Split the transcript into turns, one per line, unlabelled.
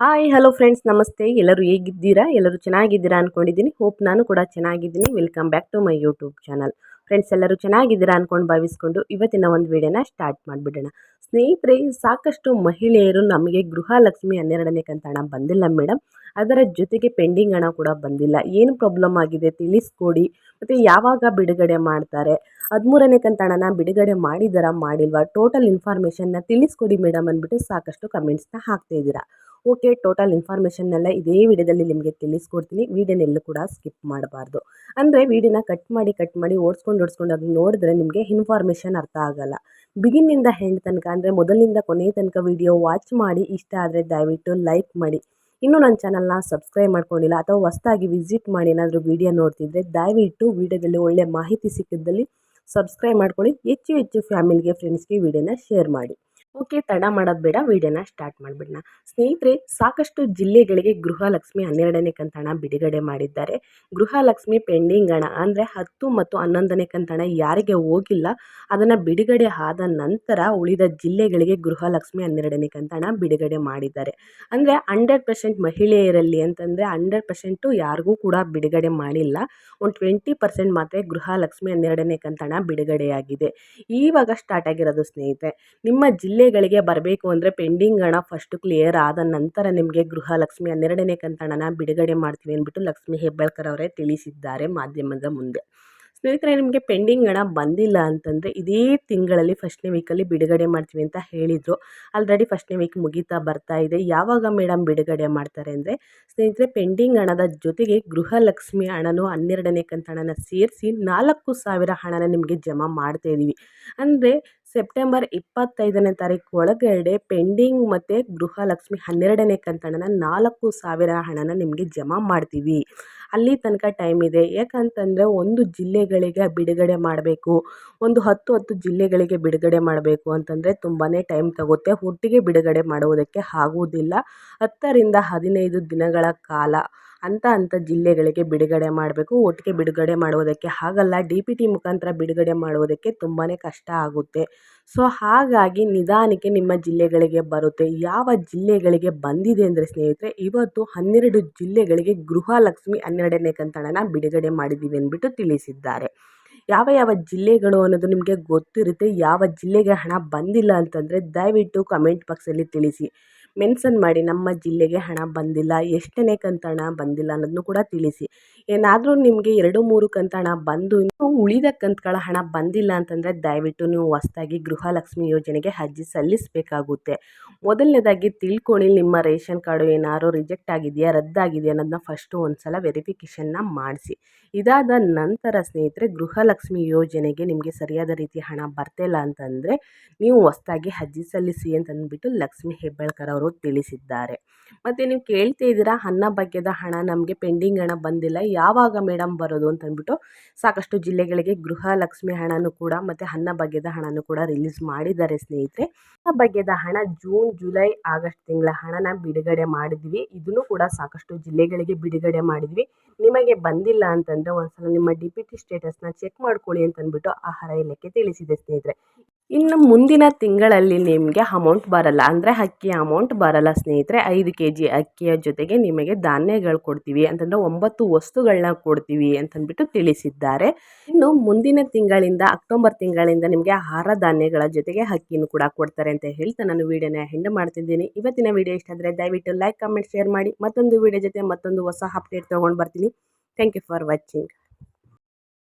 Hi hello friends ನಮಸ್ತೆ. ಎಲ್ಲರೂ ಹೇಗಿದ್ದೀರಾ? ಎಲ್ಲರೂ ಚೆನ್ನಾಗಿದ್ದೀರಾ ಅಂದ್ಕೊಂಡಿದ್ದೀನಿ ಹೋಪ್ ನಾನು ಕೂಡ ಚೆನ್ನಾಗಿದ್ದೀನಿ. Welcome back to my YouTube channel friends ಎಲ್ಲರೂ ಚೆನ್ನಾಗಿದ್ದೀರಾ ಅಂದ್ಕೊಂಡು ಭಾವಿಸ್ಕೊಂಡು ಇವತ್ತಿನ ಒಂದು ವಿಡಿಯೋನ ಸ್ಟಾರ್ಟ್ ಮಾಡಿಬಿಡೋಣ. ಸ್ನೇಹಿತರೆ, ಸಾಕಷ್ಟು ಮಹಿಳೆಯರು ನಮಗೆ ಗೃಹಲಕ್ಷ್ಮಿ ಹನ್ನೆರಡನೇ ಕಂತಾಣ ಬಂದಿಲ್ಲ ಮೇಡಮ್ ಅದರ ಜೊತೆಗೆ ಪೆಂಡಿಂಗ್ ಹಣ ಕೂಡ ಬಂದಿಲ್ಲ. ಏನು ಪ್ರಾಬ್ಲಮ್ ಆಗಿದೆ ತಿಳಿಸ್ಕೊಡಿ. ಮತ್ತು ಯಾವಾಗ ಬಿಡುಗಡೆ ಮಾಡ್ತಾರೆ? ಹದಿಮೂರನೇ ಕಂತಣನ ಬಿಡುಗಡೆ ಮಾಡಿದಾರ ಮಾಡಿಲ್ವಾ? ಟೋಟಲ್ ಇನ್ಫಾರ್ಮೇಷನ್ನ ತಿಳಿಸ್ಕೊಡಿ ಮೇಡಮ್ ಅಂದ್ಬಿಟ್ಟು ಸಾಕಷ್ಟು ಕಮೆಂಟ್ಸ್ನ ಹಾಕ್ತಾಯಿದ್ದೀರಾ ಓಕೆ ಟೋಟಲ್ ಇನ್ಫಾರ್ಮೇಷನ್ನೆಲ್ಲ ಇದೇ ವಿಡಿಯೋದಲ್ಲಿ ನಿಮಗೆ ತಿಳಿಸ್ಕೊಡ್ತೀನಿ. ವಿಡಿಯೋನೆಲ್ಲೂ ಕೂಡ ಸ್ಕಿಪ್ ಮಾಡಬಾರ್ದು. ಅಂದರೆ ವಿಡಿಯೋನ ಕಟ್ ಮಾಡಿ ಕಟ್ ಮಾಡಿ, ಓಡಿಸ್ಕೊಂಡು ಓಡಿಸ್ಕೊಂಡು ಅದನ್ನ ನೋಡಿದ್ರೆ ನಿಮಗೆ ಇನ್ಫಾರ್ಮೇಷನ್ ಅರ್ಥ ಆಗಲ್ಲ. ಬಿಗಿನಿಂದ ಹೆಂಡ್ ತನಕ ಅಂದರೆ ಮೊದಲಿನಿಂದ ಕೊನೆಯ ತನಕ ವಿಡಿಯೋ ವಾಚ್ ಮಾಡಿ, ಇಷ್ಟ ಆದರೆ ದಯವಿಟ್ಟು ಲೈಕ್ ಮಾಡಿ. ಇನ್ನೂ ನನ್ನ ಚಾನಲ್ನ ಸಬ್ಸ್ಕ್ರೈಬ್ ಮಾಡ್ಕೊಂಡಿಲ್ಲ ಅಥವಾ ಹೊಸ್ದಾಗಿ ವಿಸಿಟ್ ಮಾಡಿ ಏನಾದರೂ ವಿಡಿಯೋ ನೋಡ್ತಿದ್ರೆ ದಯವಿಟ್ಟು ವೀಡಿಯೋದಲ್ಲಿ ಒಳ್ಳೆ ಮಾಹಿತಿ ಸಿಕ್ಕಿದ್ದಲ್ಲಿ ಸಬ್ಸ್ಕ್ರೈಬ್ ಮಾಡ್ಕೊಳ್ಳಿ. ಹೆಚ್ಚು ಹೆಚ್ಚು ಫ್ಯಾಮಿಲಿಗೆ ಫ್ರೆಂಡ್ಸ್ಗೆ ವಿಡಿಯೋನ ಶೇರ್ ಮಾಡಿ. ಓಕೆ, ತಡ ಮಾಡೋದು ಬೇಡ, ವಿಡಿಯೋನ ಸ್ಟಾರ್ಟ್ ಮಾಡಿಬಿಡೋಣ ಸ್ನೇಹಿತರೆ, ಸಾಕಷ್ಟು ಜಿಲ್ಲೆಗಳಿಗೆ ಗೃಹಲಕ್ಷ್ಮಿ ಹನ್ನೆರಡನೇ ಕಂತಣ ಬಿಡುಗಡೆ ಮಾಡಿದ್ದಾರೆ. ಗೃಹಲಕ್ಷ್ಮಿ ಪೆಂಡಿಂಗ್ ಹಣ ಅಂದರೆ ಹತ್ತು ಮತ್ತು ಹನ್ನೊಂದನೇ ಕಂತಣ ಯಾರಿಗೆ ಹೋಗಿಲ್ಲ, ಅದನ್ನು ಬಿಡುಗಡೆ ಆದ ನಂತರ ಉಳಿದ ಜಿಲ್ಲೆಗಳಿಗೆ ಗೃಹಲಕ್ಷ್ಮಿ ಹನ್ನೆರಡನೇ ಕಂತಣ ಬಿಡುಗಡೆ ಮಾಡಿದ್ದಾರೆ. ಅಂದರೆ ಹಂಡ್ರೆಡ್ ಪರ್ಸೆಂಟ್ ಮಹಿಳೆಯರಲ್ಲಿ ಅಂತಂದರೆ ಹಂಡ್ರೆಡ್ ಪರ್ಸೆಂಟು ಯಾರಿಗೂ ಕೂಡ ಬಿಡುಗಡೆ ಮಾಡಿಲ್ಲ. ಒಂದು ಟ್ವೆಂಟಿ ಪರ್ಸೆಂಟ್ ಮಾತ್ರ ಗೃಹಲಕ್ಷ್ಮಿ ಹನ್ನೆರಡನೇ ಕಂತಣ ಬಿಡುಗಡೆಯಾಗಿದೆ. ಈವಾಗ ಸ್ಟಾರ್ಟ್ ಆಗಿರೋದು ಸ್ನೇಹಿತರೆ, ನಿಮ್ಮ ಜಿಲ್ಲೆಗಳಿಗೆ ಬರಬೇಕು ಅಂದರೆ ಪೆಂಡಿಂಗ್ ಹಣ ಫಸ್ಟು ಕ್ಲಿಯರ್ ಆದ ನಂತರ ನಿಮಗೆ ಗೃಹಲಕ್ಷ್ಮಿ ಹನ್ನೆರಡನೇ ಕಂತಣನ ಬಿಡುಗಡೆ ಮಾಡ್ತೀವಿ ಅಂದ್ಬಿಟ್ಟು ಲಕ್ಷ್ಮಿ ಹೆಬ್ಬಾಳ್ಕರ್ ಅವರೇ ತಿಳಿಸಿದ್ದಾರೆ ಮಾಧ್ಯಮದ ಮುಂದೆ. ಸ್ನೇಹಿತರೆ, ನಿಮಗೆ ಪೆಂಡಿಂಗ್ ಹಣ ಬಂದಿಲ್ಲ ಅಂತಂದರೆ ಇದೇ ತಿಂಗಳಲ್ಲಿ ಫಸ್ಟ್ನೇ ವೀಕಲ್ಲಿ ಬಿಡುಗಡೆ ಮಾಡ್ತೀವಿ ಅಂತ ಹೇಳಿದರು. ಆಲ್ರೆಡಿ ಫಸ್ಟ್ನೇ ವೀಕ್ ಮುಗಿತಾ ಬರ್ತಾ ಇದೆ. ಯಾವಾಗ ಮೇಡಮ್ ಬಿಡುಗಡೆ ಮಾಡ್ತಾರೆ ಅಂದರೆ ಸ್ನೇಹಿತರೆ, ಪೆಂಡಿಂಗ್ ಹಣದ ಜೊತೆಗೆ ಗೃಹಲಕ್ಷ್ಮಿ ಹಣನೂ ಹನ್ನೆರಡನೇ ಕಂತಣನ ಸೇರಿಸಿ ನಾಲ್ಕು ಸಾವಿರ ಹಣನ ನಿಮಗೆ ಜಮಾ ಮಾಡ್ತಾ ಇದ್ದೀವಿ ಅಂದರೆ ಸೆಪ್ಟೆಂಬರ್ ಇಪ್ಪತ್ತೈದನೇ ತಾರೀಕು ಒಳಗಡೆ ಪೆಂಡಿಂಗ್ ಮತ್ತು ಗೃಹಲಕ್ಷ್ಮಿ ಹನ್ನೆರಡನೇ ಕಂತಣನ ನಾಲ್ಕು ಸಾವಿರ ಹಣನ ನಿಮಗೆ ಜಮಾ ಮಾಡ್ತೀವಿ. ಅಲ್ಲಿ ತನಕ ಟೈಮ್ ಇದೆ. ಯಾಕಂತಂದರೆ ಒಂದು ಜಿಲ್ಲೆಗಳಿಗೆ ಬಿಡುಗಡೆ ಮಾಡಬೇಕು. ಒಂದು ಹತ್ತು ಹತ್ತು ಜಿಲ್ಲೆಗಳಿಗೆ ಬಿಡುಗಡೆ ಮಾಡಬೇಕು ಅಂತಂದರೆ ತುಂಬಾ ಟೈಮ್ ತಗುತ್ತೆ. ಒಟ್ಟಿಗೆ ಬಿಡುಗಡೆ ಮಾಡುವುದಕ್ಕೆ ಆಗುವುದಿಲ್ಲ. ಹತ್ತರಿಂದ ಹದಿನೈದು ದಿನಗಳ ಕಾಲ ಹಂತ ಹಂತ ಜಿಲ್ಲೆಗಳಿಗೆ ಬಿಡುಗಡೆ ಮಾಡಬೇಕು. ಒಟ್ಟಿಗೆ ಬಿಡುಗಡೆ ಮಾಡುವುದಕ್ಕೆ ಆಗಲ್ಲ ಡಿ ಪಿ ಟಿ ಮುಖಾಂತರ ಬಿಡುಗಡೆ ಮಾಡುವುದಕ್ಕೆ ತುಂಬಾ ಕಷ್ಟ ಆಗುತ್ತೆ. ಸೊ, ಹಾಗಾಗಿ ನಿಧಾನಕ್ಕೆ ನಿಮ್ಮ ಜಿಲ್ಲೆಗಳಿಗೆ ಬರುತ್ತೆ. ಯಾವ ಜಿಲ್ಲೆಗಳಿಗೆ ಬಂದಿದೆ ಅಂದರೆ ಸ್ನೇಹಿತರೆ, ಇವತ್ತು ಹನ್ನೆರಡು ಜಿಲ್ಲೆಗಳಿಗೆ ಗೃಹಲಕ್ಷ್ಮಿ ಹನ್ನೆರಡನೇ ಕಂತಣನ ಬಿಡುಗಡೆ ಮಾಡಿದ್ದೀವಿ ಅಂದ್ಬಿಟ್ಟು ತಿಳಿಸಿದ್ದಾರೆ. ಯಾವ ಯಾವ ಜಿಲ್ಲೆಗಳು ಅನ್ನೋದು ನಿಮಗೆ ಗೊತ್ತಿರುತ್ತೆ. ಯಾವ ಜಿಲ್ಲೆಗೆ ಹಣ ಬಂದಿಲ್ಲ ಅಂತಂದರೆ ದಯವಿಟ್ಟು ಕಮೆಂಟ್ ಬಾಕ್ಸಲ್ಲಿ ತಿಳಿಸಿ. ಮೆನ್ಷನ್ ಮಾಡಿ ನಮ್ಮ ಜಿಲ್ಲೆಗೆ ಹಣ ಬಂದಿಲ್ಲ, ಎಷ್ಟನೇ ಕಂತು ಹಣ ಬಂದಿಲ್ಲ ಅನ್ನೋದನ್ನು ಕೂಡ ತಿಳಿಸಿ. ಏನಾದರೂ ನಿಮಗೆ ಎರಡು ಮೂರು ಕಂತು ಹಣ ಬಂದು ಇನ್ನೂ ಉಳಿದ ಕಂತುಗಳ ಹಣ ಬಂದಿಲ್ಲ ಅಂತಂದರೆ ದಯವಿಟ್ಟು ನೀವು ಹೊಸ್ದಾಗಿ ಗೃಹಲಕ್ಷ್ಮಿ ಯೋಜನೆಗೆ ಅರ್ಜಿ ಸಲ್ಲಿಸಬೇಕಾಗುತ್ತೆ. ಮೊದಲನೇದಾಗಿ ತಿಳ್ಕೊಳ್ಳಿ, ನಿಮ್ಮ ರೇಷನ್ ಕಾರ್ಡು ಏನಾದ್ರು ರಿಜೆಕ್ಟ್ ಆಗಿದೆಯಾ, ರದ್ದಾಗಿದೆಯಾ ಅನ್ನೋದನ್ನ ಫಸ್ಟು ಒಂದು ಸಲ ವೆರಿಫಿಕೇಷನ್ನ ಮಾಡಿಸಿ. ಇದಾದ ನಂತರ ಸ್ನೇಹಿತರೆ, ಗೃಹಲಕ್ಷ್ಮಿ ಯೋಜನೆಗೆ ನಿಮಗೆ ಸರಿಯಾದ ರೀತಿ ಹಣ ಬರ್ತಿಲ್ಲ ಅಂತಂದರೆ ನೀವು ಹೊಸ್ದಾಗಿ ಅರ್ಜಿ ಸಲ್ಲಿಸಿ ಅಂತಂದ್ಬಿಟ್ಟು ಲಕ್ಷ್ಮಿ ಹೆಬ್ಬಾಳ್ಕರ್ ಅವರು ತಿಳಿಸಿದ್ದಾರೆ. ಮತ್ತು ನೀವು ಕೇಳ್ತಾ ಇದ್ದೀರಾ ಅನ್ನಭಾಗ್ಯದ ಹಣ ನಮಗೆ ಪೆಂಡಿಂಗ್ ಹಣ ಬಂದಿಲ್ಲ, ಯಾವಾಗ ಮೇಡಮ್ ಬರೋದು ಅಂತಂದ್ಬಿಟ್ಟು ಸಾಕಷ್ಟು ಜಿಲ್ಲೆಗಳಿಗೆ ಗೃಹಲಕ್ಷ್ಮಿ ಹಣನೂ ಕೂಡ ಮತ್ತು ಅನ್ನಭಾಗ್ಯದ ಹಣನೂ ಕೂಡ ರಿಲೀಸ್ ಮಾಡಿದ್ದಾರೆ ಸ್ನೇಹಿತರೆ. ಅನ್ನಭಾಗ್ಯದ ಹಣ ಜೂನ್, ಜುಲೈ, ಆಗಸ್ಟ್ ತಿಂಗಳ ಹಣನ ಬಿಡುಗಡೆ ಮಾಡಿದ್ವಿ. ಇದನ್ನು ಕೂಡ ಸಾಕಷ್ಟು ಜಿಲ್ಲೆಗಳಿಗೆ ಬಿಡುಗಡೆ ಮಾಡಿದ್ವಿ. ನಿಮಗೆ ಬಂದಿಲ್ಲ ಅಂತಂದರೆ ಒಂದ್ಸಲ ನಿಮ್ಮ ಡಿ ಪಿ ಟಿ ಸ್ಟೇಟಸ್ನ ಚೆಕ್ ಮಾಡ್ಕೊಳ್ಳಿ ಅಂತಂದ್ಬಿಟ್ಟು ಆಹಾರ ಇಲಾಖೆ ತಿಳಿಸಿದೆ ಸ್ನೇಹಿತರೆ. ಇನ್ನು ಮುಂದಿನ ತಿಂಗಳಲ್ಲಿ ನಿಮಗೆ ಅಮೌಂಟ್ ಬರಲ್ಲ. ಅಂದರೆ ಅಕ್ಕಿಯ ಅಮೌಂಟ್ ಬರಲ್ಲ ಸ್ನೇಹಿತರೆ. ಐದು ಕೆ ಜಿ ಅಕ್ಕಿಯ ಜೊತೆಗೆ ನಿಮಗೆ ಧಾನ್ಯಗಳು ಕೊಡ್ತೀವಿ. ಅಂತಂದರೆ ಒಂಬತ್ತು ವಸ್ತುಗಳನ್ನ ಕೊಡ್ತೀವಿ ಅಂತಂದ್ಬಿಟ್ಟು ತಿಳಿಸಿದ್ದಾರೆ. ಇನ್ನು ಮುಂದಿನ ತಿಂಗಳಿಂದ, ಅಕ್ಟೋಬರ್ ತಿಂಗಳಿಂದ ನಿಮಗೆ ಆಹಾರ ಧಾನ್ಯಗಳ ಜೊತೆಗೆ ಅಕ್ಕಿನೂ ಕೂಡ ಕೊಡ್ತಾರೆ ಅಂತ ಹೇಳ್ತಾ ನಾನು ವೀಡಿಯೋನ ಹೆಂಡ್ ಮಾಡ್ತಿದ್ದೀನಿ. ಇವತ್ತಿನ ವೀಡಿಯೋ ಇಷ್ಟ ಆದರೆ ದಯವಿಟ್ಟು ಲೈಕ್ ಕಮೆಂಟ್ ಶೇರ್ ಮಾಡಿ ಮತ್ತೊಂದು ವೀಡಿಯೋ ಜೊತೆ ಮತ್ತೊಂದು ಹೊಸ ಅಪ್ಡೇಟ್ ತೊಗೊಂಡು ಬರ್ತೀನಿ. Thank you for watching